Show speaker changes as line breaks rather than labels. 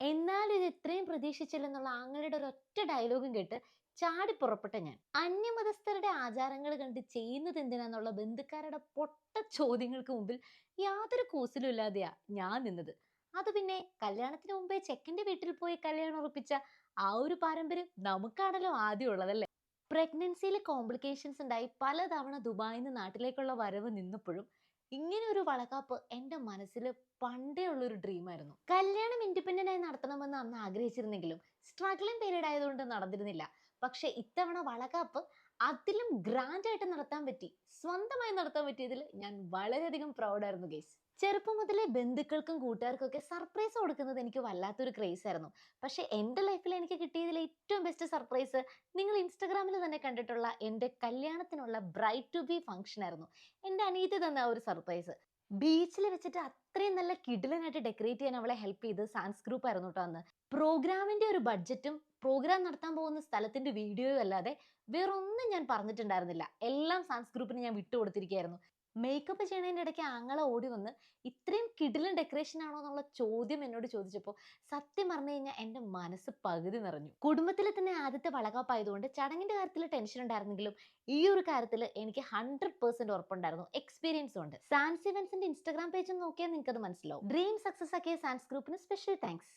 എന്നാലും ഇത് ഇത്രയും പ്രതീക്ഷിച്ചില്ലെന്നുള്ള ആങ്ങളുടെ ഒരൊറ്റ ഡയലോഗും കേട്ട് ചാടി പുറപ്പെട്ട ഞാൻ. അന്യമതസ്ഥരുടെ ആചാരങ്ങൾ കണ്ട് ചെയ്യുന്നത് എന്തിനാന്നുള്ള ബന്ധുക്കാരുടെ പൊട്ട ചോദ്യങ്ങൾക്ക് മുമ്പിൽ യാതൊരു കൂസലും ഇല്ലാതെയാ ഞാൻ നിന്നത്. അത് പിന്നെ കല്യാണത്തിന് മുമ്പേ ചെക്കന്റെ വീട്ടിൽ പോയി കല്യാണം ഉറപ്പിച്ച ആ ഒരു പാരമ്പര്യം നമുക്കാണല്ലോ ആദ്യം ഉള്ളതല്ലേ? പ്രഗ്നൻസിയിൽ കോംപ്ലിക്കേഷൻസ് ഉണ്ടായി പലതവണ ദുബായിൽ നിന്ന് നാട്ടിലേക്കുള്ള വരവ് നിന്നപ്പോഴും ഇങ്ങനെ ഒരു വളക്കാപ്പ് എന്റെ മനസ്സിൽ പണ്ടേ ഉള്ളൊരു ഡ്രീമായിരുന്നു കല്യാണം ഇൻഡിപെൻഡന്റ് ആയി നടത്തണമെന്ന് അന്ന് ആഗ്രഹിച്ചിരുന്നെങ്കിലും സ്ട്രഗ്ലിംഗ് പീരീഡ് ആയതുകൊണ്ട് നടന്നിരുന്നില്ല. പക്ഷെ ഇത്തവണ വളകാപ്പ് അതിലും ഗ്രാൻഡ് ആയിട്ട് നടത്താൻ പറ്റി. സ്വന്തമായി നടത്താൻ പറ്റിയതിൽ ഞാൻ വളരെയധികം പ്രൗഡായിരുന്നു ഗേസ് ചെറുപ്പം മുതലേ ബന്ധുക്കൾക്കും കൂട്ടുകാർക്കും ഒക്കെ സർപ്രൈസ് കൊടുക്കുന്നത് എനിക്ക് വല്ലാത്തൊരു ക്രേസ് ആയിരുന്നു. പക്ഷെ എന്റെ ലൈഫിൽ എനിക്ക് കിട്ടിയതിൽ ബെസ്റ്റ് സർപ്രൈസ് നിങ്ങൾ ഇൻസ്റ്റഗ്രാമിൽ തന്നെ കണ്ടിട്ടുള്ള എന്റെ കല്യാണത്തിനുള്ള ബ്രൈറ്റ് ടു ബി ഫംഗ്ഷൻ ആയിരുന്നു. എന്റെ അനിയത്തി തന്ന ഒരു സർപ്രൈസ് ബീച്ചിൽ വെച്ചിട്ട് അത്രയും നല്ല കിഡിലനായിട്ട് ഡെക്കറേറ്റ് ചെയ്യാൻ അവളെ ഹെൽപ്പ് ചെയ്ത് സാൻസ് ഗ്രൂപ്പ് ആയിരുന്നു കേട്ടോ അന്ന്. പ്രോഗ്രാമിന്റെ ഒരു ബഡ്ജറ്റും പ്രോഗ്രാം നടത്താൻ പോകുന്ന സ്ഥലത്തിന്റെ വീഡിയോയും അല്ലാതെ വേറൊന്നും ഞാൻ പറഞ്ഞിട്ടുണ്ടായിരുന്നില്ല. എല്ലാം സാൻസ് ഗ്രൂപ്പിന് ഞാൻ വിട്ടുകൊടുത്തിരിക്കുകയായിരുന്നു. മേക്കപ്പ് ചെയ്യണതിന്റെ ഇടയ്ക്ക് ആങ്ങളെ ഓടി വന്ന് ഇത്രയും കിടിലൻ ഡെക്കറേഷൻ ആണോ? എന്നുള്ള ചോദ്യം എന്നോട് ചോദിച്ചപ്പോൾ സത്യം പറഞ്ഞു കഴിഞ്ഞാൽ എന്റെ മനസ്സ് പകുതി നിറഞ്ഞു. കുടുംബത്തിലെ തന്നെ ആദ്യത്തെ വളകാപ്പായതുകൊണ്ട് ചടങ്ങിന്റെ കാര്യത്തിൽ ടെൻഷൻ ഉണ്ടായിരുന്നെങ്കിലും ഈ ഒരു കാര്യത്തിൽ എനിക്ക് ഹൺഡ്രഡ് പെർസെന്റ് ഉറപ്പുണ്ടായിരുന്നു. എക്സ്പീരിയൻസ് ഉണ്ട്. സാൻസ് ഇവൻസിന്റെ ഇൻസ്റ്റാഗ്രാം പേജ് നോക്കിയാൽ നിങ്ങൾക്ക് അത് മനസ്സിലാവും. ഡ്രീം സക്സസ് ആക്കിയ സാൻസ് ഗ്രൂപ്പിന് സ്പെഷ്യൽ താങ്ക്സ്